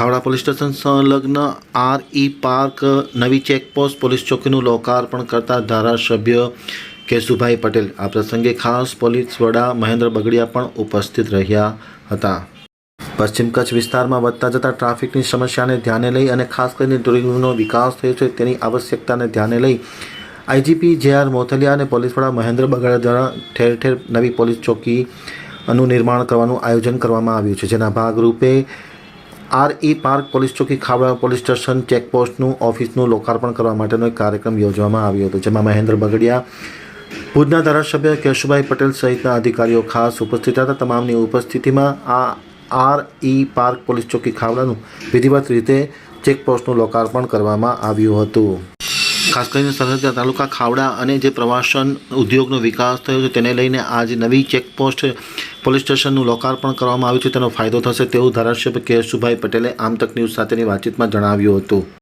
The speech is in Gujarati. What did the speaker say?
ખાવડા પોલીસ સ્ટેશન સંલગ્ન આર ઈ પાર્ક નવી ચેકપોસ્ટ પોલીસ ચોકીનું લોકાર્પણ કરતા ધારાસભ્ય કેશુભાઈ પટેલ. આ પ્રસંગે ખાસ પોલીસ વડા મહેન્દ્ર બગડિયા પણ ઉપસ્થિત રહ્યા હતા. પશ્ચિમ કચ્છ વિસ્તારમાં વધતા જતા ટ્રાફિકની સમસ્યાને ધ્યાને લઈ અને ખાસ કરીને ટુરિઝમનો વિકાસ થયો છે તેની આવશ્યકતાને ધ્યાને લઈ આઈજીપી જે આર મોથલિયા અને પોલીસ વડા મહેન્દ્ર બગડિયા દ્વારા ઠેર ઠેર નવી પોલીસ ચોકી નું નિર્માણ કરવાનું આયોજન કરવામાં આવ્યું છે. જેના ભાગરૂપે આર ઈ પાર્ક પોલીસ ચોકી ખાવડા પોલીસ સ્ટેશન ચેકપોસ્ટનું ઓફિસનું લોકાર્પણ કરવા માટેનો એક કાર્યક્રમ યોજવામાં આવ્યો હતો, જેમાં મહેન્દ્ર બગડિયા, ભુજના ધારાસભ્ય કેશુભાઈ પટેલ સહિતના અધિકારીઓ ખાસ ઉપસ્થિત હતા. તમામની ઉપસ્થિતિમાં આ આર ઈ પાર્ક પોલીસ ચોકી ખાવડાનું વિધિવત રીતે ચેકપોસ્ટનું લોકાર્પણ કરવામાં આવ્યું હતું. ખાસ કરીને સરહદના તાલુકા ખાવડા અને જે પ્રવાસન ઉદ્યોગનો વિકાસ થયો છે, તેને લઈને આજ નવી ચેકપોસ્ટ પોલીસ સ્ટેશનનું લોકાર્પણ કરવામાં આવ્યું છે, તેનો ફાયદો થશે તેવું ધારાસભ્ય કેશુભાઈ પટેલે આમતક ન્યૂઝ સાથેની વાતચીતમાં જણાવ્યું હતું.